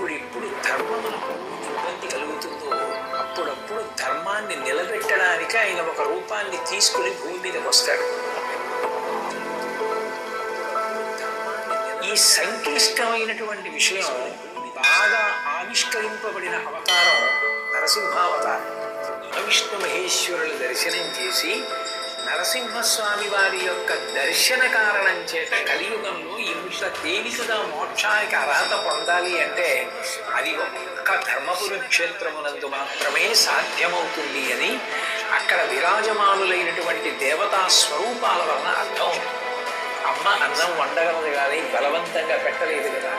ఎప్పుడెప్పుడు ధర్మమునకు ఇబ్బంది కలుగుతుందో అప్పుడప్పుడు ధర్మాన్ని నిలబెట్టడానికి ఆయన ఒక రూపాన్ని తీసుకుని భూమి మీదకి వస్తాడు. ఈ సంక్లిష్టమైనటువంటి విషయం బాగా ఆవిష్కరింపబడిన అవతారం నరసింహావతారం. విష్ణు మహేశ్వరుల దర్శనం చేసి నరసింహస్వామి వారి యొక్క దర్శన కారణం చేత కలియుగంలో ఇంత తేలికగా మోక్షానికి అర్హత పొందాలి అంటే అది ఒక్క ధర్మపురి క్షేత్రమునందు మాత్రమే సాధ్యమవుతుంది అని అక్కడ విరాజమానులైనటువంటి దేవతా స్వరూపాల వలన అర్థం. అమ్మ అన్నం వండగలదు కానీ బలవంతంగా పెట్టలేదు కదా.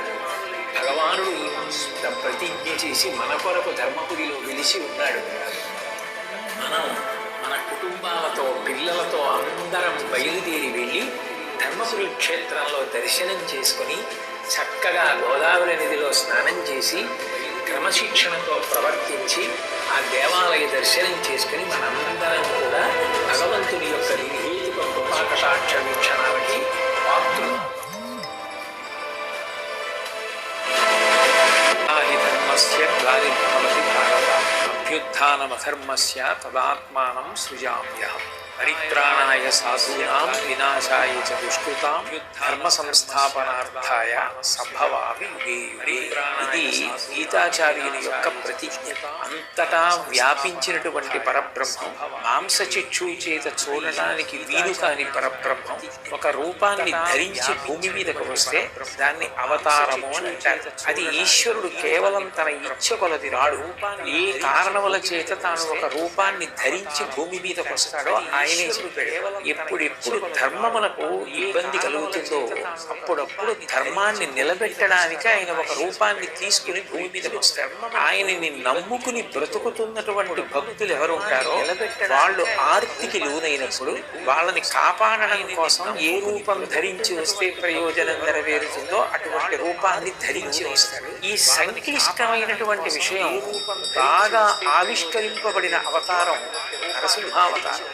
భగవానుడు ఇంత ప్రతిజ్ఞ చేసి మన కొరకు ధర్మపురిలో వెలిసి ఉన్నాడు. మనం మన కుటుంబాలతో పిల్లలతో అందరం బయలుదేరి వెళ్ళి ధర్మపురి క్షేత్రంలో దర్శనం చేసుకుని చక్కగా గోదావరి నదిలో స్నానం చేసి క్రమశిక్షణతో ప్రవర్తించి ఆ దేవాలయ దర్శనం చేసుకుని మనందరం కూడా భగవంతుని యొక్క నిహేతుక కృపాకటాక్ష వీక్షణాలకి పాత్రులు ధర్మస్య ప్రత్యుత్నం అధర్మస్య తదాత్మానం సృజామ్యహం. పరిత్రాణాయ సాధూనాం వినాశాయ చ దుష్కృతాం ధర్మ సంస్థాపనార్థాయ సంభవామి ఇది గీతాచార్యుని యొక్క ప్రతిజ్ఞ. అంతటా వ్యాపించినటువంటి పరబ్రహ్మం మాంసచిక్షు చేత చూడటానికి వీలు కాని పరబ్రహ్మం ఒక రూపాన్ని ధరించి భూమి మీదకు వస్తే దాన్ని అవతారము అని అంటారు. అది ఈశ్వరుడు కేవలం తన ఇచ్చ కొలది రాడు. ఏ కారణముల చేత తాను ఒక రూపాన్ని ధరించి భూమి మీదకు వస్తాడో ఆయన చెప్పాడు ఎప్పుడెప్పుడు ధర్మమునకు ఇబ్బంది కలుగుతుందో అప్పుడప్పుడు ధర్మాన్ని నిలబెట్టడానికి ఆయన ఒక రూపాన్ని తీసుకుని భూమి మీదకి వస్తాడు. ఆయనని నమ్ముకుని బ్రతుకుతున్నటువంటి భక్తులు ఎవరు ఉంటారో వాళ్ళు ఆర్తికి లోనైనప్పుడు వాళ్ళని కాపాడడం కోసం ఏ రూపం ధరించి వస్తే ప్రయోజనం నెరవేరుతుందో అటువంటి రూపాన్ని ధరించి వస్తాడు ఈ సంక్లిష్టమైనటువంటి విషయం బాగా ఆవిష్కరింపబడిన అవతారం నరసింహావతారం.